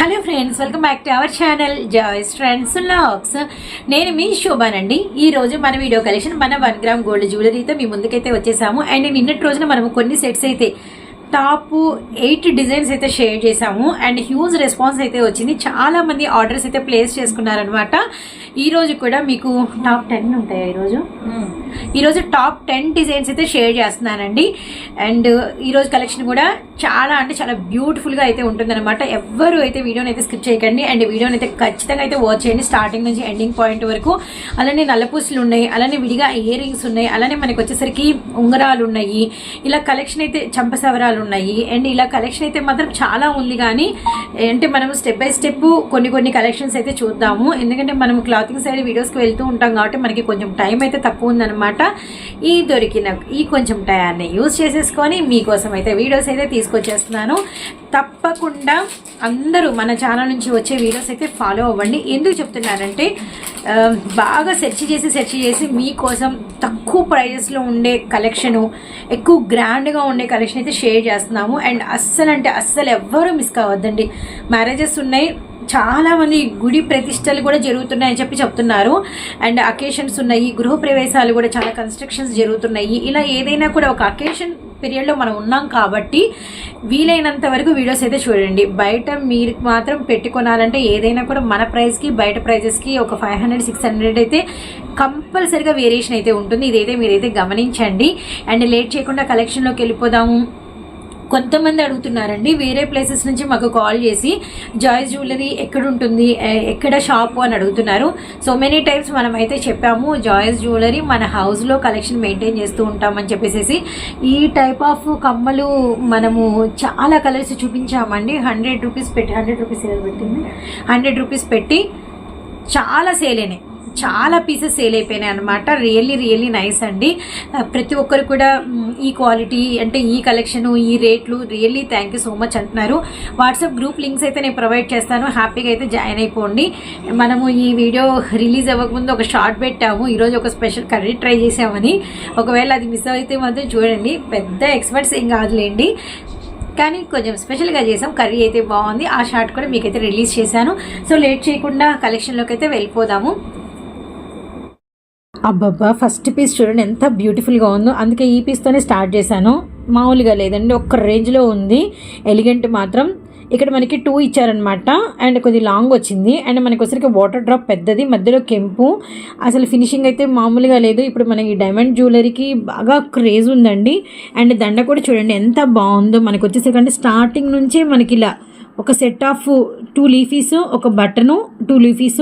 Hello friends welcome back to our channel Joy's friends locks. నేను మీ శోభానండి. ఈ రోజు మన వీడియో కలెక్షన్ మన వన్ గ్రామ్ గోల్డ్ జ్యువెలరీతో మీ ముందుకైతే వచ్చేసాము. అండ్ నిన్నటి రోజున మనము కొన్ని సెట్స్ అయితే టాప్ ఎయిట్ డిజైన్స్ అయితే షేర్ చేసాము అండ్ హ్యూజ్ రెస్పాన్స్ అయితే వచ్చింది. చాలా మంది ఆర్డర్స్ అయితే ప్లేస్ చేసుకున్నారనమాట ఈ రోజు కూడా మీకు టాప్ టెన్ ఉంటాయా ఈరోజు ఈరోజు టాప్ టెన్ డిజైన్స్ అయితే షేర్ చేస్తున్నానండి. అండ్ ఈరోజు కలెక్షన్ కూడా చాలా అంటే చాలా బ్యూటిఫుల్గా అయితే ఉంటుందన్నమాట. ఎవ్వరు అయితే వీడియోని అయితే స్కిప్ చేయకండి. అండ్ వీడియోని అయితే ఖచ్చితంగా అయితే వాచ్ చేయండి. స్టార్టింగ్ నుంచి ఎండింగ్ పాయింట్ వరకు. అలానే నల్లపూసలు ఉన్నాయి. అలానే విడిగా ఇయర్ రింగ్స్ ఉన్నాయి. అలానే మనకి వచ్చేసరికి ఉంగరాలు ఉన్నాయి. ఇలా కలెక్షన్ అయితే చంపసవరాలు ఉన్నాయి. అండ్ ఇలా కలెక్షన్ అయితే మాత్రం చాలా ఉంది కానీ అంటే మనం స్టెప్ బై స్టెప్ కొన్ని కొన్ని కలెక్షన్స్ అయితే చూద్దాము. ఎందుకంటే మనం క్లాతింగ్ సైడ్ వీడియోస్కి వెళ్తూ ఉంటాం కాబట్టి మనకి కొంచెం టైం అయితే తక్కువ ఉందన్నమాట. ఈ దొరికిన ఈ కొంచెం టయాన్ని యూజ్ చేసేసుకొని మీకోసం అయితే వీడియోస్ అయితే తీసుకొచ్చేస్తున్నాను. తప్పకుండా అందరూ మన ఛానల్ నుంచి వచ్చే వీడియోస్ అయితే ఫాలో అవ్వండి. ఎందుకు చెప్తున్నానంటే బాగా సెర్చ్ చేసి సెర్చ్ చేసి మీకోసం తక్కువ ప్రైజెస్లో ఉండే కలెక్షను ఎక్కువ గ్రాండ్గా ఉండే కలెక్షన్ అయితే షేర్ చేస్తున్నాము. అండ్ అస్సలు అంటే అస్సలు ఎవ్వరూ మిస్ కావద్దండి. మ్యారేజెస్ ఉన్నాయి చాలామంది గుడి ప్రతిష్టలు కూడా జరుగుతున్నాయని చెప్పి చెప్తున్నారు. అండ్ అకేషన్స్ ఉన్నాయి గృహ ప్రవేశాలు కూడా చాలా కన్స్ట్రక్షన్స్ జరుగుతున్నాయి. ఇలా ఏదైనా కూడా ఒక అకేషన్ పీరియడ్లో మనం ఉన్నాం కాబట్టి వీలైనంత వరకు వీడియోస్ అయితే చూడండి. బయట మీరు మాత్రం పెట్టుకోనాలంటే ఏదైనా కూడా మన ప్రైస్కి బయట ప్రైజెస్కి ఒక ఫైవ్ హండ్రెడ్ సిక్స్ హండ్రెడ్ అయితే కంపల్సరిగా వేరియేషన్ అయితే ఉంటుంది. ఇదైతే మీరైతే గమనించండి. అండ్ లేట్ చేయకుండా కలెక్షన్లోకి వెళ్ళిపోదాము. కొంతమంది అడుగుతున్నారండి వేరే ప్లేసెస్ నుంచి మాకు కాల్ చేసి జాయ్స్ జ్యువెలరీ ఎక్కడుంటుంది ఎక్కడ షాపు అని అడుగుతున్నారు. సో మెనీ టైమ్స్ మనం అయితే చెప్పాము జాయ్స్ జ్యువెలరీ మన హౌస్లో కలెక్షన్ మెయింటైన్ చేస్తూ ఉంటామని చెప్పేసి ఈ టైప్ ఆఫ్ కమ్మలు మనము చాలా కలర్స్ చూపించామండి. హండ్రెడ్ రూపీస్ పెట్టి హండ్రెడ్ రూపీస్ సేల్ పెట్టింది. హండ్రెడ్ రూపీస్ పెట్టి చాలా సేల్ అయినాయి. చాలా పీసెస్ సేల్ అయిపోయినాయి అనమాట రియల్లీ రియల్లీ నైస్ అండి. Uh, ప్రతి ఒక్కరు కూడా ఈ క్వాలిటీ అంటే ఈ కలెక్షన్ ఈ రేట్లు really thank you so much అంటున్నారు. వాట్సాప్ గ్రూప్ లింక్స్ అయితే నేను ప్రొవైడ్ చేస్తాను. హ్యాపీగా అయితే జాయిన్ అయిపోండి. మనము ఈ వీడియో రిలీజ్ అవ్వకముందు ఒక షార్ట్ పెట్టాము. ఈరోజు ఒక స్పెషల్ కర్రీ ట్రై చేసామని ఒకవేళ అది మిస్ అయితే మాత్రం చూడండి. పెద్ద ఎక్స్పర్ట్స్ ఏం కాదులేండి. కానీ కొంచెం స్పెషల్గా చేసాం కర్రీ అయితే బాగుంది. ఆ షార్ట్ కూడా మీకైతే రిలీజ్ చేశాను. సో లేట్ చేయకుండా కలెక్షన్లోకి అయితే వెళ్ళిపోదాము. అబ్బబ్బా ఫస్ట్ పీస్ చూడండి ఎంత బ్యూటిఫుల్గా ఉందో. అందుకే ఈ పీస్తోనే స్టార్ట్ చేశాను. మామూలుగా లేదండి ఒక్క రేంజ్లో ఉంది. ఎలిగెంట్ మాత్రం. ఇక్కడ మనకి టూ ఇచ్చారనమాట అండ్ కొద్ది లాంగ్ వచ్చింది. అండ్ మనకి వచ్చరికి వాటర్ డ్రాప్ పెద్దది మధ్యలో కెంపు. అసలు ఫినిషింగ్ అయితే మామూలుగా లేదు. ఇప్పుడు మనకి డైమండ్ జ్యువెలరీకి బాగా క్రేజ్ ఉందండి. అండ్ దండ కూడా చూడండి ఎంత బాగుందో. మనకి వచ్చేసరికి స్టార్టింగ్ నుంచే మనకి ఇలా ఒక సెట్ ఆఫ్ టూ లీఫీస్ ఒక బటను టూ లీఫీస్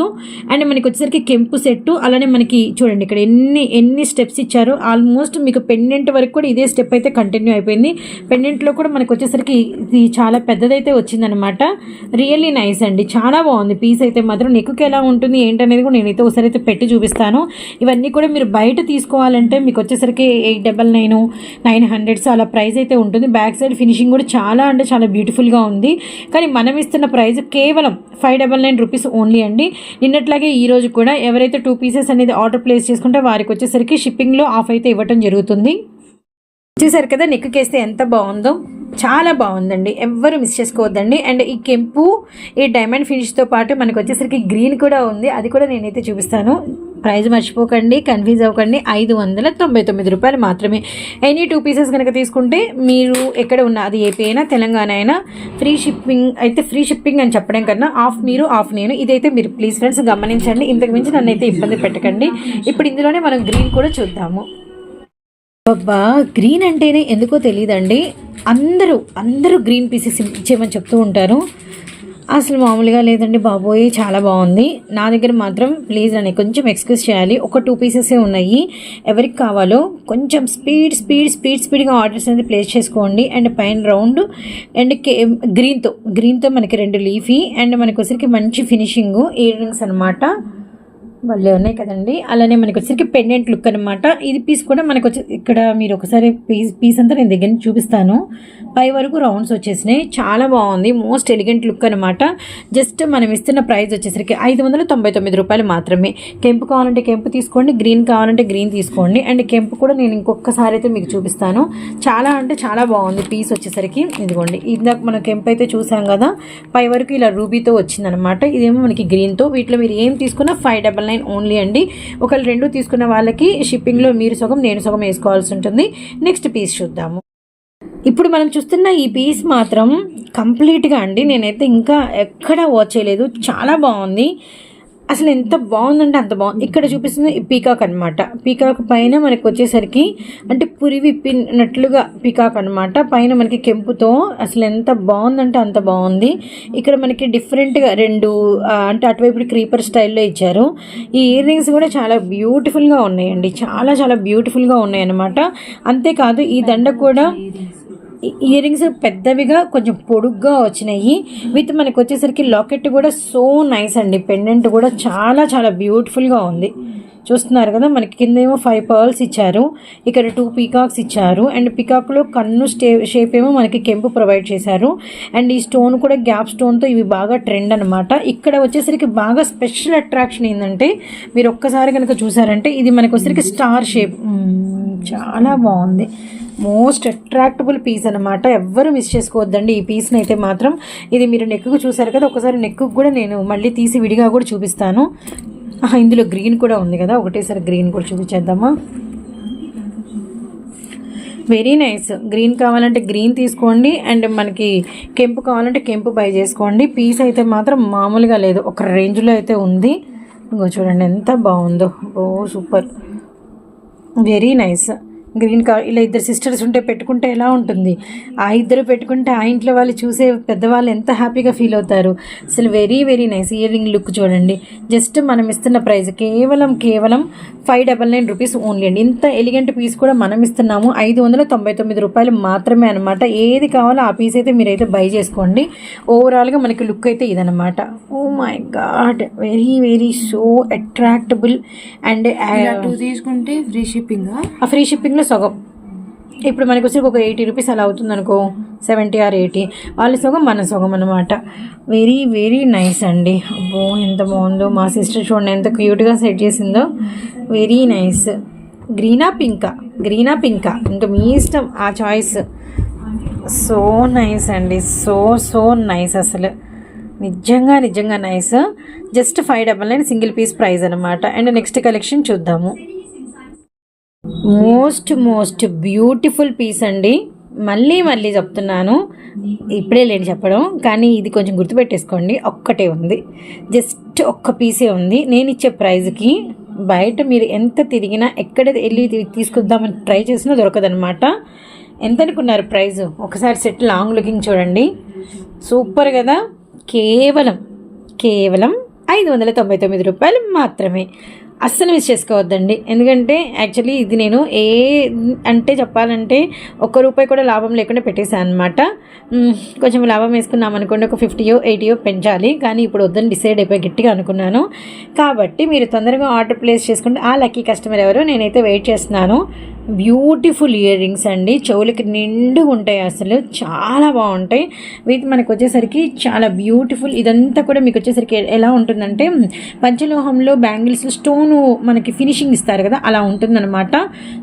అండ్ మనకి వచ్చేసరికి కెంపు సెట్టు అలానే మనకి చూడండి ఇక్కడ ఎన్ని ఎన్ని స్టెప్స్ ఇచ్చారో ఆల్మోస్ట్ మీకు పెండెంట్ వరకు కూడా ఇదే స్టెప్ అయితే కంటిన్యూ అయిపోయింది. పెండెంట్లో కూడా మనకు వచ్చేసరికి ఇది చాలా పెద్దదైతే వచ్చిందనమాట రియల్లీ నైస్ అండి చాలా బాగుంది. పీస్ అయితే మాత్రం నెక్కుకి ఎలా ఉంటుంది ఏంటనేది కూడా నేనైతే ఒకసారి అయితే పెట్టి చూపిస్తాను. ఇవన్నీ కూడా మీరు బయట తీసుకోవాలంటే మీకు వచ్చేసరికి eight double nine nine hundreds అలా ప్రైస్ అయితే ఉంటుంది. బ్యాక్ సైడ్ ఫినిషింగ్ కూడా చాలా అంటే చాలా బ్యూటిఫుల్గా ఉంది. కానీ మనం ఇస్తున్న ప్రైస్ కేవలం five double nine rupees only అండి. నిన్నట్లాగే ఈ రోజు కూడా ఎవరైతే టూ పీసెస్ అనేది ఆర్డర్ ప్లేస్ చేసుకుంటే వారికి వచ్చేసరికి షిప్పింగ్లో ఆఫ్ అయితే ఇవ్వటం జరుగుతుంది. చూసారు కదా నెక్కుకేస్తే ఎంత బాగుందో. చాలా బాగుందండి. ఎవ్వరు మిస్ చేసుకోవద్దండి. అండ్ ఈ కెంపు ఈ డైమండ్ ఫినిష్తో పాటు మనకు వచ్చేసరికి గ్రీన్ కూడా ఉంది. అది కూడా నేనైతే చూపిస్తాను. ప్రైజ్ మర్చిపోకండి కన్ఫ్యూజ్ అవ్వకండి. ఐదు వందల తొంభై తొమ్మిది రూపాయలు మాత్రమే. ఎనీ టూ పీసెస్ కనుక తీసుకుంటే మీరు ఎక్కడ ఉన్న అది ఏపీ అయినా తెలంగాణ అయినా ఫ్రీ షిప్పింగ్ అయితే ఫ్రీ షిప్పింగ్ అని చెప్పడం కన్నా ఆఫ్ మీరు ఆఫ్ నేను. ఇదైతే మీరు ప్లీజ్ ఫ్రెండ్స్ గమనించండి. ఇంతకు మించి నన్ను అయితే ఇబ్బంది పెట్టకండి. ఇప్పుడు ఇందులోనే మనం గ్రీన్ కూడా చూద్దాము. అబ్బా గ్రీన్ అంటేనే ఎందుకో తెలియదండి అందరూ అందరూ గ్రీన్ పీసెస్ ఇచ్చేయమని చెప్తూ ఉంటారు. అసలు మామూలుగా లేదండి బాబోయ్ చాలా బాగుంది. నా దగ్గర మాత్రం ప్లీజ్ అని కొంచెం ఎక్స్క్యూజ్ చేయాలి. ఒక టూ పీసెసే ఉన్నాయి. ఎవరికి కావాలో కొంచెం స్పీడ్ స్పీడ్ స్పీడ్ స్పీడ్గా ఆర్డర్స్ అనేది ప్లేస్ చేసుకోండి. అండ్ పైన రౌండ్ అండ్ కే గ్రీన్తో గ్రీన్తో మనకి రెండు లీఫీ అండ్ మనకి వచ్చరికి మంచి ఫినిషింగ్ ఇయర్ రింగ్స్ అనమాట భలే ఉన్నాయి కదండి. అలానే మనకి వచ్చేసరికి పెండెంట్ లుక్ అనమాట ఇది పీస్ కూడా మనకు వచ్చి ఇక్కడ మీరు ఒకసారి పీస్ పీస్ అంతా నేను దగ్గర నుంచి చూపిస్తాను. పై వరకు రౌండ్స్ వచ్చేసినాయి. చాలా బాగుంది. మోస్ట్ ఎలిగెంట్ లుక్ అనమాట జస్ట్ మనం ఇస్తున్న ప్రైస్ వచ్చేసరికి ఐదు వందల తొంభై తొమ్మిది రూపాయలు మాత్రమే. కెంపు కావాలంటే కెంపు తీసుకోండి. గ్రీన్ కావాలంటే గ్రీన్ తీసుకోండి. అండ్ కెంపు కూడా నేను ఇంకొకసారి అయితే మీకు చూపిస్తాను. చాలా అంటే చాలా బాగుంది పీస్ వచ్చేసరికి. ఇదిగోండి. ఇందాక మనం కెంపు అయితే చూసాం కదా. పై వరకు ఇలా రూబీతో వచ్చిందనమాట ఇదేమో మనకి గ్రీన్తో వీటిలో మీరు ఏం తీసుకున్నా ఫైవ్ డబల్ నైన్ ఓన్లీ అండి. ఒకళ్ళు రెండు తీసుకున్న వాళ్ళకి షిప్పింగ్లో మీరు సగం నేను సగం వేసుకోవాల్సి ఉంటుంది. నెక్స్ట్ పీస్ చూద్దాము. ఇప్పుడు మనం చూస్తున్న ఈ పీస్ మాత్రం కంప్లీట్గా అండి. నేనైతే ఇంకా ఎక్కడా వాచ్ చేయలేదు. చాలా బాగుంది. అసలు ఎంత బాగుందంటే అంత బాగుంది ఇక్కడ చూపిస్తుంది పీకాక్ అనమాట పీకాక్ పైన మనకి వచ్చేసరికి అంటే పురి విప్పినట్లుగా పీకాక్ అనమాట పైన మనకి కెంపుతో అసలు ఎంత బాగుందంటే అంత బాగుంది. ఇక్కడ మనకి డిఫరెంట్గా రెండు అంటే అటువైపు క్రీపర్ స్టైల్లో ఇచ్చారు. ఈ ఇయర్ రింగ్స్ కూడా చాలా బ్యూటిఫుల్గా ఉన్నాయండి. చాలా చాలా బ్యూటిఫుల్గా ఉన్నాయి అనమాట అంతేకాదు ఈ దండ కూడా ఇయర్ రింగ్స్ పెద్దవిగా కొంచెం పొడుగ్గా వచ్చినాయి. విత్ మనకు వచ్చేసరికి లాకెట్ కూడా సో నైస్ అండి. పెండెంట్ కూడా చాలా చాలా బ్యూటిఫుల్గా ఉంది. చూస్తున్నారు కదా మనకి కింద ఏమో ఫైవ్ పర్ల్స్ ఇచ్చారు. ఇక్కడ టూ పీకాక్స్ ఇచ్చారు. అండ్ పీకాక్లో కన్ను స్టే షేప్ ఏమో మనకి కెంపు ప్రొవైడ్ చేశారు. అండ్ ఈ స్టోన్ కూడా గ్యాప్ స్టోన్తో ఇవి బాగా ట్రెండ్ అనమాట ఇక్కడ వచ్చేసరికి బాగా స్పెషల్ అట్రాక్షన్ ఏంటంటే మీరు ఒక్కసారి కనుక చూసారంటే ఇది మనకు వచ్చేసరికి స్టార్ షేప్ చాలా బాగుంది. మోస్ట్ అట్రాక్టబుల్ పీస్ అనమాట ఎవ్వరు మిస్ చేసుకోవద్దండి ఈ పీస్ని అయితే మాత్రం. ఇది మీరు నెక్కు చూసారు కదా ఒకసారి నెక్కు కూడా నేను మళ్ళీ తీసి విడిగా కూడా చూపిస్తాను. ఇందులో గ్రీన్ కూడా ఉంది కదా ఒకటేసారి గ్రీన్ కూడా చూపించేద్దామా? వెరీ నైస్ గ్రీన్ కావాలంటే గ్రీన్ తీసుకోండి అండ్ మనకి కెంపు కావాలంటే కెంపు బై చేసుకోండి. పీస్ అయితే మాత్రం మామూలుగా లేదు ఒక రేంజ్లో అయితే ఉంది. ఇంకో చూడండి ఎంత బాగుందో. Oh super very nice green కా ఇలా ఇద్దరు సిస్టర్స్ ఉంటే పెట్టుకుంటే ఎలా ఉంటుంది? ఆ ఇద్దరు పెట్టుకుంటే ఆ ఇంట్లో వాళ్ళు చూసే పెద్దవాళ్ళు ఎంత హ్యాపీగా ఫీల్ అవుతారు? అసలు very very nice ear ring look చూడండి. జస్ట్ మనం ఇస్తున్న ప్రైస్ కేవలం కేవలం five double nine rupees only అండి. ఇంత ఎలిగెంట్ పీస్ కూడా మనం ఇస్తున్నాము. ఐదు వందల తొంభై తొమ్మిది రూపాయలు మాత్రమే అనమాట ఏది కావాలో ఆ పీస్ అయితే మీరైతే బై చేసుకోండి. ఓవరాల్గా మనకి లుక్ అయితే ఇదనమాట ఓ my god very very so attractable and తీసుకుంటే ఫ్రీ షిప్పింగ్? ఆ ఫ్రీ షిప్పింగ్లో సగం. ఇప్పుడు మనకు వచ్చి ఒక ఎయిటీ రూపీస్ అలా అవుతుంది అనుకో సెవెంటీ ఆర్ ఎయిటీ. వాళ్ళ సగం మన సగం అనమాట వెరీ వెరీ నైస్ అండి. అబ్బో ఎంత బాగుందో. మా సిస్టర్ చూడండి ఎంత క్యూట్గా సెట్ చేసిందో. Very nice. గ్రీనా పింకా? గ్రీనా పింకా? ఇంకా మీ ఇష్టం ఆ చాయిస్. సో నైస్ అండి. సో సో నైస్ అసలు. నిజంగా నిజంగా nice. Just five double nine single piece price అనమాట అండ్ నెక్స్ట్ కలెక్షన్ చూద్దాము. మోస్ట్ మోస్ట్ బ్యూటిఫుల్ పీస్ అండి. మళ్ళీ మళ్ళీ చెప్తున్నాను. ఇప్పుడే లేని చెప్పడం కానీ ఇది కొంచెం గుర్తుపెట్టేసుకోండి. ఒక్కటే ఉంది. జస్ట్ ఒక్క పీసే ఉంది. నేను ఇచ్చే ప్రైజ్కి బయట మీరు ఎంత తిరిగినా ఎక్కడ వెళ్ళి తీసుకుందామని ట్రై చేసినా దొరకదనమాట ఎంత అనుకున్నారు ప్రైజ్? ఒకసారి సెట్ లాంగ్ లుకింగ్ చూడండి. సూపర్ కదా? కేవలం కేవలం ఐదు వందల తొంభై తొమ్మిది రూపాయలు మాత్రమే. అస్సలు మిస్ చేసుకోవద్దండి. ఎందుకంటే యాక్చువల్లీ ఇది నేను ఏ అంటే చెప్పాలంటే ఒక్క రూపాయి కూడా లాభం లేకుండా పెట్టేశాను అనమాట కొంచెం లాభం వేసుకున్నాం అనుకోండి ఒక ఫిఫ్టీయో ఎయిటీయో పెంచాలి. కానీ ఇప్పుడు వద్దని డిసైడ్ అయిపోయి గట్టిగా అనుకున్నాను. కాబట్టి మీరు తొందరగా ఆర్డర్ ప్లేస్ చేసుకుంటే ఆ లక్కీ కస్టమర్ ఎవరు నేనైతే వెయిట్ చేస్తున్నాను. బ్యూటిఫుల్ ఇయర్ రింగ్స్ అండి. చెవులకి నిండుగా ఉంటాయి అసలు. చాలా బాగుంటాయి. వీటి మనకు వచ్చేసరికి చాలా బ్యూటిఫుల్. ఇదంతా కూడా మీకు వచ్చేసరికి ఎలా ఉంటుందంటే పంచలోహంలో బ్యాంగిల్స్ స్టోన్ మనకి ఫినిషింగ్ ఇస్తారు కదా అలా ఉంటుందన్నమాట.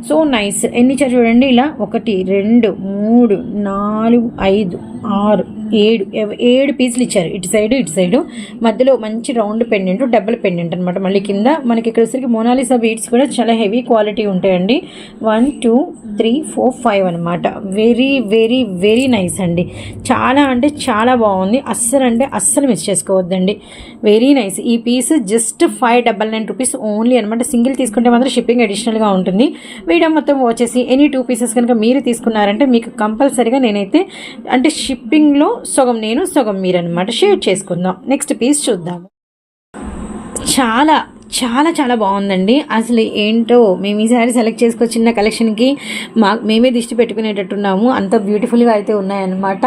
So nice. ఎన్ని చూడండి ఇలా ఒకటి రెండు మూడు నాలుగు ఐదు ఆరు ఏడు ఏడు పీసులు ఇచ్చారు. ఇటు సైడ్ ఇటు సైడు మధ్యలో మంచి రౌండ్ పెండెంట్ డబుల్ పెండెంట్ అనమాట మళ్ళీ కింద మనకి ఇక్కడ వచ్చరికి మోనాలిసా బీడ్స్ కూడా చాలా హెవీ క్వాలిటీ ఉంటాయండి. One two three four five అనమాట వెరీ వెరీ వెరీ నైస్ అండి. చాలా అంటే చాలా బాగుంది. అస్సలు అంటే అస్సలు మిస్ చేసుకోవద్దండి. Very nice. ఈ piece just five double nine rupees only అనమాట సింగిల్ తీసుకుంటే మాత్రం షిప్పింగ్ అడిషనల్గా ఉంటుంది. వీడియో మొత్తం వచ్చేసి ఎనీ టూ పీసెస్ కనుక మీరు తీసుకున్నారంటే మీకు కంపల్సరీగా నేనైతే అంటే షిప్పింగ్లో సగం నేను సగం మీరన్నమాట షేర్ చేసుకుందాం. నెక్స్ట్ పీస్ చూద్దాం. చాలా చాలా చాలా బాగుందండి. అసలు ఏంటో మేము ఈసారి సెలెక్ట్ చేసుకొచ్చిన కలెక్షన్కి మా మేమే దిష్టి పెట్టుకునేటట్టున్నాము. అంత బ్యూటిఫుల్గా అయితే ఉన్నాయన్నమాట.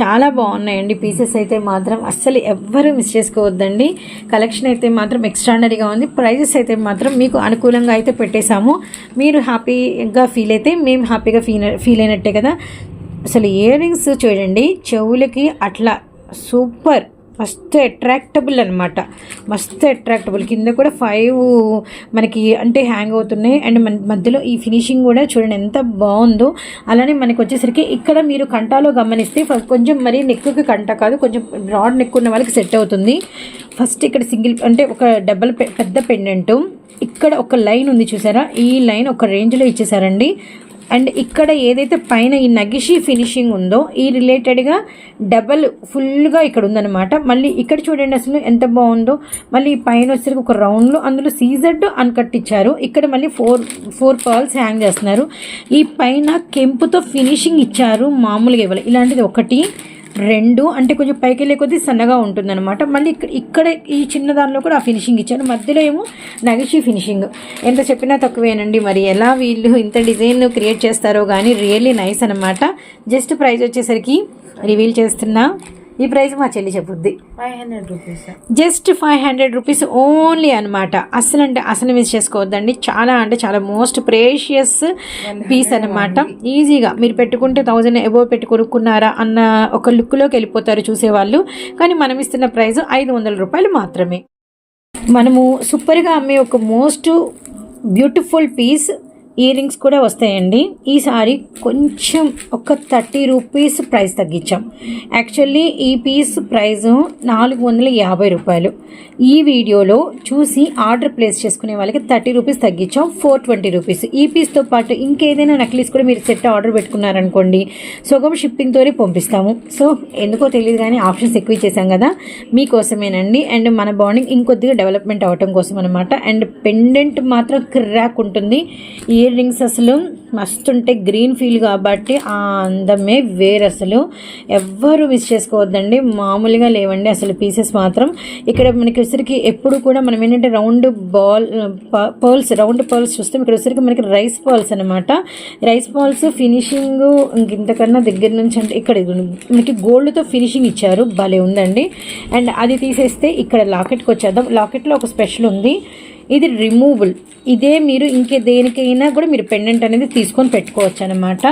చాలా బాగున్నాయండి. పీసెస్ అయితే మాత్రం అస్సలు ఎవ్వరూ మిస్ చేసుకోవద్దండి. కలెక్షన్ అయితే మాత్రం ఎక్స్ట్రాడనరీగా ఉంది. ప్రైజెస్ అయితే మాత్రం మీకు అనుకూలంగా అయితే పెట్టేశాము. మీరు హ్యాపీగా ఫీల్ అయితే మేము హ్యాపీగా ఫీల్ ఫీల్ అయినట్టే కదా. అసలు ఇయర్ రింగ్స్ చూడండి చెవులకి అట్లా సూపర్ మస్తు అట్రాక్టబుల్ అనమాట మస్తు అట్రాక్టబుల్ కింద కూడా ఫైవ్ మనకి అంటే హ్యాంగ్ అవుతున్నాయి. అండ్ మన మధ్యలో ఈ ఫినిషింగ్ కూడా చూడండి ఎంత బాగుందో. అలానే మనకి వచ్చేసరికి ఇక్కడ మీరు కంటాలో గమనిస్తే కొంచెం మరి నెక్కి కంట కాదు కొంచెం బ్రాడ్ నెక్ ఉన్న వాళ్ళకి సెట్ అవుతుంది. ఫస్ట్ ఇక్కడ సింగిల్ అంటే ఒక డబల్ పెద్ద పెండెంట్ ఇక్కడ ఒక లైన్ ఉంది చూసారా? ఈ లైన్ ఒక రేంజ్లో ఇచ్చేసారండి. అండ్ ఇక్కడ ఏదైతే పైన ఈ నగిషి ఫినిషింగ్ ఉందో ఈ రిలేటెడ్గా డబల్ ఫుల్గా ఇక్కడ ఉందన్నమాట. మళ్ళీ ఇక్కడ చూడండి అసలు ఎంత బాగుందో. మళ్ళీ ఈ పైన వచ్చేసరికి ఒక రౌండ్లో అందులో సీజెడ్ అన్కట్ ఇచ్చారు ఇక్కడ మళ్ళీ ఫోర్ ఫోర్ పర్ల్స్ హ్యాంగ్ చేస్తున్నారు. ఈ పైన కెంపుతో ఫినిషింగ్ ఇచ్చారు మామూలుగా ఇవ్వాలి. ఇలాంటిది ఒకటి. రెండు అంటే కొంచెం పైకి వెళ్ళే కొద్దీ సన్నగా ఉంటుందన్నమాట. మళ్ళీ ఇక్కడ ఇక్కడ ఈ చిన్న దానిలో కూడా ఆ ఫినిషింగ్ ఇచ్చారు. మధ్యలో ఏమో నగిషి ఫినిషింగ్. ఎంత చెప్పినా తక్కువేనండి. మరి ఎలా వీళ్ళు ఇంత డిజైన్ క్రియేట్ చేస్తారో కానీ రియల్లీ నైస్ అనమాట జస్ట్ ప్రైస్ వచ్చేసరికి రివీల్ చేస్తున్నా. ఈ ప్రైస్ మా చెల్లి చెప్పుద్ది. Five hundred rupees just five hundred rupees only అనమాట అసలు అంటే అసలు మిస్ చేసుకోవద్దండి. చాలా అంటే చాలా మోస్ట్ ప్రేషియస్ పీస్ అనమాట ఈజీగా మీరు పెట్టుకుంటే థౌజండ్ ఎబో పెట్టి కొనుక్కున్నారా అన్న ఒక లుక్లోకి వెళ్ళిపోతారు చూసేవాళ్ళు. కానీ మనం ఇస్తున్న ప్రైస్ ఐదు వందల రూపాయలు మాత్రమే. మనము సూపర్గా అమ్మే ఒక most beautiful piece ear rings కూడా వస్తాయండి. ఈసారి కొంచెం ఒక థర్టీ రూపీస్ ప్రైస్ తగ్గించాం. యాక్చువల్లీ ఈ పీస్ ప్రైస్ నాలుగు వందల యాభై రూపాయలు. ఈ వీడియోలో చూసి ఆర్డర్ ప్లేస్ చేసుకునే వాళ్ళకి థర్టీ రూపీస్ తగ్గించాం ఫోర్ ట్వంటీ రూపీస్. ఈ పీస్తో పాటు ఇంకేదైనా నక్లీస్ కూడా మీరు సెట్ ఆర్డర్ పెట్టుకున్నారనుకోండి సుగం షిప్పింగ్తోనే పంపిస్తాము. సో ఎందుకో తెలియదు కానీ ఆప్షన్స్ ఎక్కువ ఇచ్చేసాం కదా. మీకోసమేనండి. అండ్ మన బాండింగ్ ఇంకొద్దిగా డెవలప్మెంట్ అవటం కోసం అనమాట అండ్ పెండెంట్ మాత్రం క్రాక్ ఉంటుంది. ఈ ఇయర్ రింగ్స్ అసలు మస్తు గ్రీన్ ఫీల్ కాబట్టి ఆ అందమే వేరు అసలు. ఎవ్వరు మిస్ చేసుకోవద్దండి. మామూలుగా లేవండి అసలు పీసెస్ మాత్రం. ఇక్కడ మనకి ఉసిరికి ఎప్పుడు కూడా మనం ఏంటంటే round ball pearls round pearls చూస్తాం ఇక్కడ ఉసిరికి మనకి రైస్ పర్ల్స్ అనమాట రైస్ పర్ల్స్ ఫినిషింగ్ ఇంతకన్నా దగ్గర నుంచి అంటే ఇక్కడ మనకి గోల్డ్తో ఫినిషింగ్ ఇచ్చారు. భలే ఉందండి. అండ్ అది తీసేస్తే ఇక్కడ లాకెట్కి వచ్చేద్దాం. లాకెట్లో ఒక స్పెషల్ ఉంది. ఇది రిమూవల్ ఇదే మీరు ఇంకే దేనికైనా కూడా మీరు పెండెంట్ అనేది తీసుకొని పెట్టుకోవచ్చు అనమాట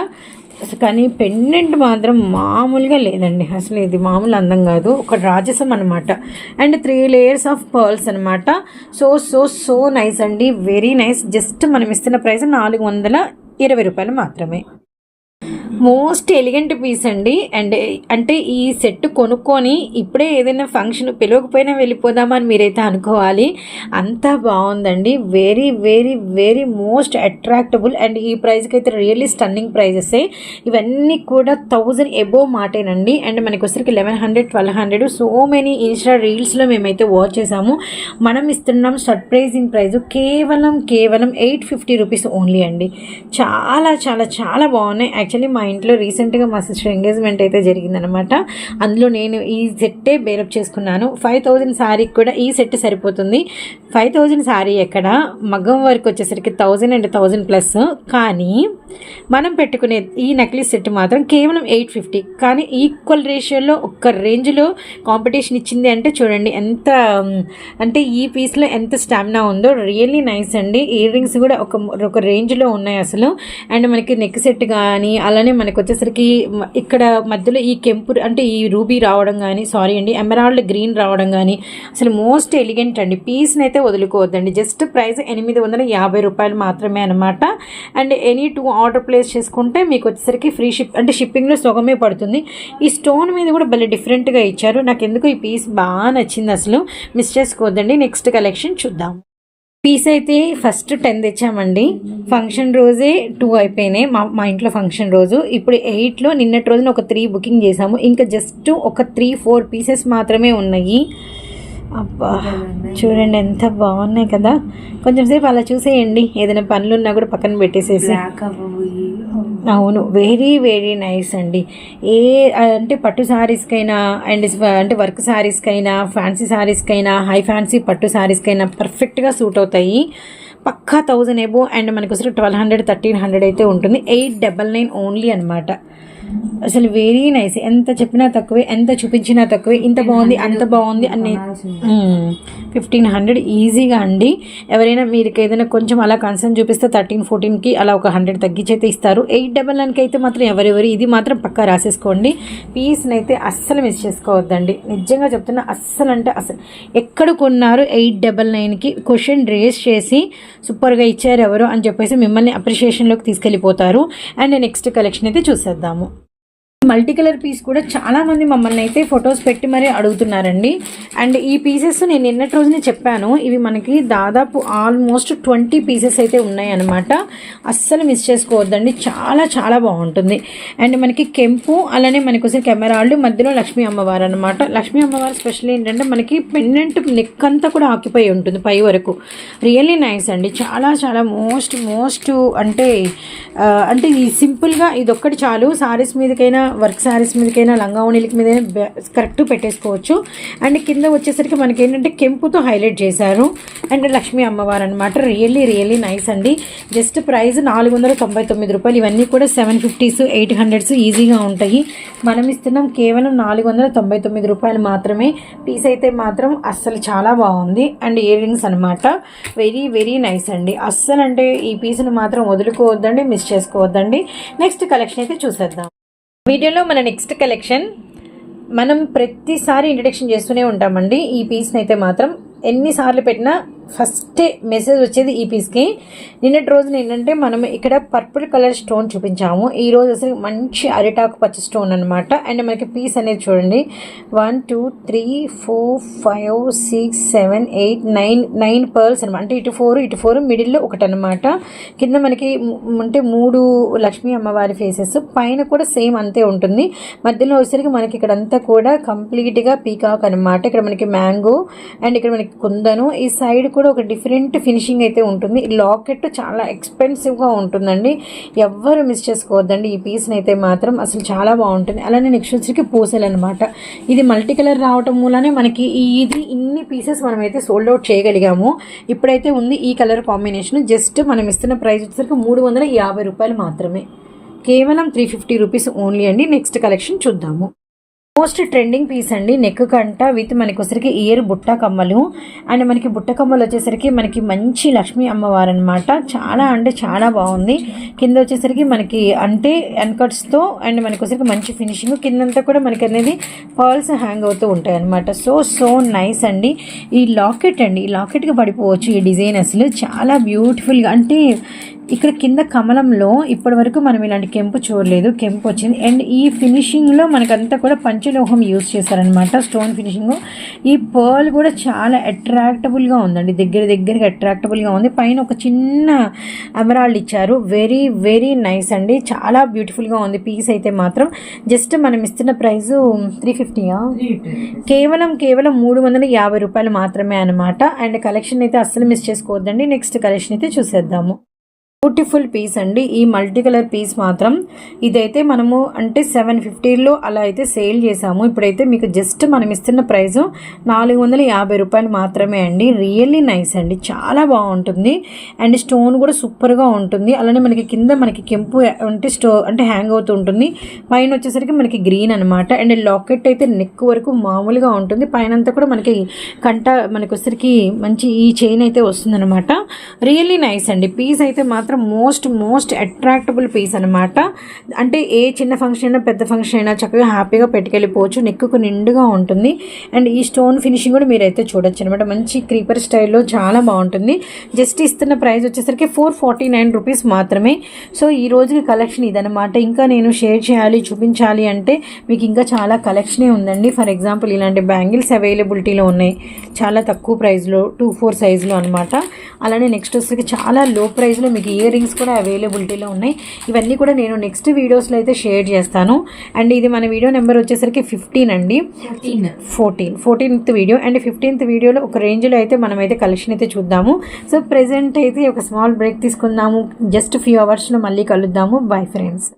కానీ పెండెంట్ మాత్రం మామూలుగా లేదండి. అసలు ఇది మామూలు అందం కాదు. ఒక రాజసం అనమాట and three layers of pearls అనమాట సో సో సో నైస్ అండి. వెరీ నైస్ జస్ట్ మనం ఇస్తున్న ప్రైస్ నాలుగు వందల ఇరవై రూపాయలు మాత్రమే. మోస్ట్ ఎలిగెంట్ పీస్ అండి. అండ్ అంటే ఈ సెట్ కొనుక్కొని ఇప్పుడే ఏదైనా ఫంక్షన్ పిలవకపోయినా వెళ్ళిపోదామని మీరైతే అనుకోవాలి. అంత బాగుందండి. Very very very most attractable and ఈ ప్రైస్కి అయితే రియల్లీ స్టన్నింగ్ ప్రైజెస్ ఇవన్నీ కూడా థౌజండ్ ఎబో మాటేనండి. అండ్ మనకి వచ్చరికి eleven hundred twelve hundred so many insta రీల్స్లో మేమైతే వాచ్ చేసాము. మనం ఇస్తున్నాం సర్ప్రైజింగ్ ప్రైజ్ కేవలం కేవలం ఎయిట్ ఫిఫ్టీ రూపీస్ ఓన్లీ అండి. చాలా చాలా చాలా బాగున్నాయి. యాక్చువల్లీ మా ఇంట్లో రీసెంట్గా మా సిస్టర్ ఎంగేజ్మెంట్ అయితే జరిగిందనమాట అందులో నేను ఈ సెట్టే బేరప్ చేసుకున్నాను. ఫైవ్ థౌజండ్ శారీకి కూడా ఈ సెట్ సరిపోతుంది. ఫైవ్ థౌజండ్ శారీ ఎక్కడ? మగ్గం వరకు వచ్చేసరికి థౌజండ్ అండ్ థౌజండ్ ప్లస్. కానీ మనం పెట్టుకునే ఈ నెక్లెస్ సెట్ మాత్రం కేవలం ఎయిట్ ఫిఫ్టీ. కానీ ఈక్వల్ రేషియోలో ఒక్క రేంజ్లో కాంపిటీషన్ ఇచ్చింది అంటే చూడండి ఎంత అంటే ఈ పీస్లో ఎంత స్టామినా ఉందో రియల్లీ నైస్ అండి. ఇయర్ రింగ్స్ కూడా ఒక ఒక రేంజ్లో ఉన్నాయి అసలు. అండ్ మనకి నెక్ సెట్ కానీ అలానే మనకు వచ్చేసరికి ఇక్కడ మధ్యలో ఈ కెంపు అంటే ఈ రూబీ రావడం కానీ సారీ అండి ఎమరాల్డ్ గ్రీన్ రావడం కానీ అసలు మోస్ట్ ఎలిగెంట్ అండి. పీస్ని అయితే వదులుకోవద్దండి. జస్ట్ ప్రైస్ ఎనిమిది వందల యాభై రూపాయలు మాత్రమే అనమాట and any two order place చేసుకుంటే మీకు వచ్చేసరికి ఫ్రీ షిప్ అంటే షిప్పింగ్లో సుగమే పడుతుంది. ఈ స్టోన్ మీద కూడా భలే డిఫరెంట్గా ఇచ్చారు. నాకు ఎందుకు ఈ పీస్ బాగా నచ్చింది అసలు. మిస్ చేసుకోవద్దండి. నెక్స్ట్ కలెక్షన్ చూద్దాం. పీస్ అయితే ఫస్ట్ టెన్ తెచ్చామండి. ఫంక్షన్ రోజే టూ అయిపోయినాయి. మా మా ఇంట్లో ఫంక్షన్ రోజు. ఇప్పుడు ఎయిట్లో నిన్నటి రోజున ఒక త్రీ బుకింగ్ చేసాము ఇంకా జస్ట్ ఒక త్రీ ఫోర్ పీసెస్ మాత్రమే ఉన్నాయి. అబ్బా చూడండి ఎంత బాగున్నాయి కదా. కొంచెం సేపు అలా చూసేయండి. ఏదైనా పనులు ఉన్నా కూడా పక్కన పెట్టేసేసి. అవును వెరీ వెరీ నైస్ అండి. ఏ అంటే పట్టు శారీస్కైనా అండ్ అంటే వర్క్ శారీస్కైనా ఫ్యాన్సీ శారీస్కైనా హై ఫ్యాన్సీ పట్టు శారీస్కైనా పర్ఫెక్ట్గా సూట్ అవుతాయి. పక్కా థౌజండ్ ఏబో అండ్ మనకు అసలు ట్వెల్వ్ హండ్రెడ్ థర్టీన్ హండ్రెడ్ అయితే ఉంటుంది. ఎయిట్ డబల్ నైన్ ఓన్లీ అనమాట అసలు వెరీ నైస్ ఎంత చెప్పినా తక్కువే ఎంత చూపించినా తక్కువే ఇంత బాగుంది అంత బాగుంది అని ఫిఫ్టీన్ హండ్రెడ్ ఈజీగా అండి. ఎవరైనా మీరు ఏదైనా కొంచెం అలా కన్సర్న్ చూపిస్తే థర్టీన్ ఫోర్టీన్కి అలా ఒక హండ్రెడ్ తగ్గించి అయితే ఇస్తారు ఎయిట్ డబల్ నైన్కి అయితే మాత్రం ఎవరెవరు ఇది మాత్రం పక్కా రాసేసుకోండి. పీస్ని అయితే అస్సలు మిస్ చేసుకోవద్దండి. నిజంగా చెప్తున్నా అస్సలు అంటే అసలు ఎక్కడ కొన్నారు ఎయిట్ డబల్ నైన్కి క్వశ్చన్ రేస్ చేసి సూపర్గా ఇచ్చారు ఎవరు అని చెప్పేసి మిమ్మల్ని అప్రిషియేషన్లోకి తీసుకెళ్ళిపోతారు. అండ్ నెక్స్ట్ కలెక్షన్ అయితే చూసేద్దాము. మల్టీ కలర్ పీస్ కూడా చాలా మంది మమ్మల్ని అయితే ఫొటోస్ పెట్టి మరీ అడుగుతున్నారండి. అండ్ ఈ పీసెస్ నేను నిన్నటి రోజునే చెప్పాను. ఇవి మనకి దాదాపు ఆల్మోస్ట్ ట్వంటీ పీసెస్ అయితే ఉన్నాయన్నమాట. అస్సలు మిస్ చేసుకోవద్దండి. చాలా చాలా బాగుంటుంది. అండ్ మనకి కెంపు అలానే మనకి వచ్చే కెమెరాళ్ళు మధ్యలో లక్ష్మీ అమ్మవారు అనమాట లక్ష్మీ అమ్మవారు స్పెషల్ ఏంటంటే మనకి పెండెంట్ నెక్ అంతా కూడా ఆక్యుపై ఉంటుంది పై వరకు. రియల్లీ నైస్ అండి. చాలా చాలా మోస్ట్ మోస్ట్ అంటే అంటే ఈ సింపుల్గా ఇదొక్కటి చాలు. సారీస్ మీదకైనా వర్క్ శారీస్ మీదకైనా లంగా ఓణీలకి మీద కరెక్ట్ పెట్టేసుకోవచ్చు. అండ్ కింద వచ్చేసరికి మనకి ఏంటంటే కెంపుతో హైలైట్ చేశారు. అండ్ లక్ష్మీ అమ్మవారు అనమాట రియల్లీ రియల్లీ నైస్ అండి. జస్ట్ ప్రైస్ నాలుగు వందల తొంభై తొమ్మిది రూపాయలు. ఇవన్నీ కూడా సెవెన్ ఫిఫ్టీస్ ఎయిట్ హండ్రెడ్స్ ఈజీగా ఉంటాయి. మనం ఇస్తున్నాం కేవలం నాలుగు వందల తొంభై తొమ్మిది రూపాయలు మాత్రమే. పీస్ అయితే మాత్రం అస్సలు చాలా బాగుంది. అండ్ ఇయర్ రింగ్స్ అనమాట వెరీ వెరీ నైస్ అండి. అస్సలు అంటే ఈ పీస్ని మాత్రం వదులుకోవద్దండి మిస్ చేసుకోవద్దండి. నెక్స్ట్ కలెక్షన్ అయితే చూసేద్దాం. వీడియోలో మన నెక్స్ట్ కలెక్షన్. మనం ప్రతిసారి ఇంట్రడక్షన్ చేస్తూనే ఉంటామండి. ఈ పీస్ని అయితే మాత్రం ఎన్నిసార్లు పెట్టినా ఫస్ట్ మెసేజ్ వచ్చేది ఈ పీస్కి నిన్నటి రోజున ఏంటంటే మనం ఇక్కడ పర్పుల్ కలర్ స్టోన్ చూపించాము. ఈ రోజు అసలు మంచి అరిటాకు పచ్చ స్టోన్ అనమాట అండ్ మనకి పీస్ అనేది చూడండి. One two three four five six seven eight nine nine pearls అనమాట అంటే ఇటు ఫోర్ ఇటు ఫోర్ మిడిల్లో ఒకటి అనమాట కింద మనకి అంటే మూడు లక్ష్మీ అమ్మవారి ఫేసెస్ పైన కూడా సేమ్ అంతే ఉంటుంది. మధ్యలో వచ్చేసరికి మనకి ఇక్కడ అంతా కూడా కంప్లీట్గా పీకాక్ అనమాట ఇక్కడ మనకి మ్యాంగో అండ్ ఇక్కడ మనకి కుందను. ఈ సైడ్ కూడా ఒక డిఫరెంట్ ఫినిషింగ్ అయితే ఉంటుంది. లాకెట్ చాలా ఎక్స్పెన్సివ్గా ఉంటుందండి. ఎవ్వరు మిస్ చేసుకోవద్దండి. ఈ పీస్ని అయితే మాత్రం అసలు చాలా బాగుంటుంది. అలానే నెక్స్ట్ వచ్చేసరికి పూసలు అనమాట ఇది మల్టీ కలర్ రావటం మూలనే మనకి ఇది ఇన్ని పీసెస్ మనమైతే సోల్డ్ అవుట్ చేయగలిగాము. ఇప్పుడైతే ఉంది ఈ కలర్ కాంబినేషన్. జస్ట్ మనం ఇస్తున్న ప్రైస్ వచ్చేసరికి మూడు వందల యాభై రూపాయలు మాత్రమే. కేవలం త్రీ ఫిఫ్టీ రూపీస్ ఓన్లీ అండి. నెక్స్ట్ కలెక్షన్ చూద్దాము. మోస్ట్ ట్రెండింగ్ పీస్ అండి. నెక్ కంట విత్ మనకి వచ్చరికి ఇయర్ బుట్ట కమ్మలు. అండ్ మనకి బుట్ట కమ్మలు వచ్చేసరికి మనకి మంచి లక్ష్మీ అమ్మవారు అనమాట చాలా అంటే చాలా బాగుంది. కింద వచ్చేసరికి మనకి అంటే ఎన్కట్స్తో అండ్ మనకి వచ్చరికి మంచి ఫినిషింగ్. కిందంతా కూడా మనకి అనేది పర్ల్స్ హ్యాంగ్ అవుతూ ఉంటాయి అనమాట సో సో నైస్ అండి. ఈ లాకెట్ అండి. ఈ లాకెట్కి పడిపోవచ్చు ఈ డిజైన్ అసలు. చాలా బ్యూటిఫుల్గా అంటే ఇక్కడ కింద కమలంలో ఇప్పటి వరకు మనం ఇలాంటి కెంపు చూడలేదు. కెంపు వచ్చింది. అండ్ ఈ ఫినిషింగ్లో మనకంతా కూడా పంచలోహం యూస్ చేశారనమాట స్టోన్ ఫినిషింగ్. ఈ పర్ల్ కూడా చాలా అట్రాక్టబుల్గా ఉందండి. దగ్గర దగ్గరగా అట్రాక్టబుల్గా ఉంది. పైన ఒక చిన్న ఎమరాల్డ్ ఇచ్చారు. వెరీ వెరీ నైస్ అండి. చాలా బ్యూటిఫుల్గా ఉంది పీస్ అయితే మాత్రం. జస్ట్ మనం ఇస్తున్న ప్రైస్ త్రీ ఫిఫ్టీయా? కేవలం కేవలం మూడు వందల యాభై రూపాయలు మాత్రమే అనమాట అండ్ కలెక్షన్ అయితే అస్సలు మిస్ చేసుకోవద్దండి. నెక్స్ట్ కలెక్షన్ అయితే చూసేద్దాము. బ్యూటిఫుల్ పీస్ అండి. ఈ మల్టీ కలర్ పీస్ మాత్రం ఇదైతే మనము అంటే సెవెన్ ఫిఫ్టీలో అలా అయితే సేల్ చేసాము. ఇప్పుడైతే మీకు జస్ట్ మనం ఇస్తున్న ప్రైస్ నాలుగు వందల యాభై రూపాయలు మాత్రమే అండి. రియల్లీ నైస్ అండి. చాలా బాగుంటుంది. అండ్ స్టోన్ కూడా సూపర్గా ఉంటుంది. అలానే మనకి కింద మనకి కెంపు అంటే స్టో అంటే హ్యాంగ్ అవుతూ ఉంటుంది. పైన వచ్చేసరికి మనకి గ్రీన్ అనమాట అండ్ లాకెట్ అయితే నెక్ వరకు మామూలుగా ఉంటుంది. పైన అంతా కూడా మనకి కంట మనకి మంచి ఈ చైన్ అయితే వస్తుందన్నమాట. రియల్లీ నైస్ అండి. పీస్ అయితే మాత్రం మోస్ట్ మోస్ట్ అట్రాక్టబుల్ పీస్ అనమాట అంటే ఏ చిన్న ఫంక్షన్ అయినా పెద్ద ఫంక్షన్ అయినా చక్కగా హ్యాపీగా పెట్టుకెళ్ళిపోవచ్చు నెక్కు నిండుగా ఉంటుంది. అండ్ ఈ స్టోన్ ఫినిషింగ్ కూడా మీరైతే చూడొచ్చు అనమాట మంచి క్రీపర్ స్టైల్లో చాలా బాగుంటుంది. జస్ట్ ఇస్తున్న ప్రైస్ వచ్చేసరికి ఫోర్ ఫార్టీ నైన్ రూపీస్ మాత్రమే. సో ఈ రోజుకి కలెక్షన్ ఇదనమాట ఇంకా నేను షేర్ చేయాలి చూపించాలి అంటే మీకు ఇంకా చాలా కలెక్షనే ఉందండి. ఫర్ ఎగ్జాంపుల్ ఇలాంటి బ్యాంగిల్స్ అవైలబిలిటీలో ఉన్నాయి. చాలా తక్కువ ప్రైస్లో టూ ఫోర్ సైజులో అనమాట అలానే నెక్స్ట్ వచ్చేసరికి చాలా లో ప్రైస్లో మీకు ఇయర్ ఇయర్ రింగ్స్ కూడా అవైలబిలిటీలో ఉన్నాయి. ఇవన్నీ కూడా నేను నెక్స్ట్ వీడియోస్లో అయితే షేర్ చేస్తాను. అండ్ ఇది మన వీడియో నెంబర్ వచ్చేసరికి ఫిఫ్టీన్ అండి. Fourteen. Fourteenth video. And fifteenth వీడియోలో ఒక రేంజ్లో అయితే మనమైతే కలెక్షన్ అయితే చూద్దాము. సో ప్రెసెంట్ అయితే ఒక స్మాల్ బ్రేక్ తీసుకుందాము. జస్ట్ ఫ్యూ అవర్స్లో మళ్ళీ కలుద్దాము. Bye friends.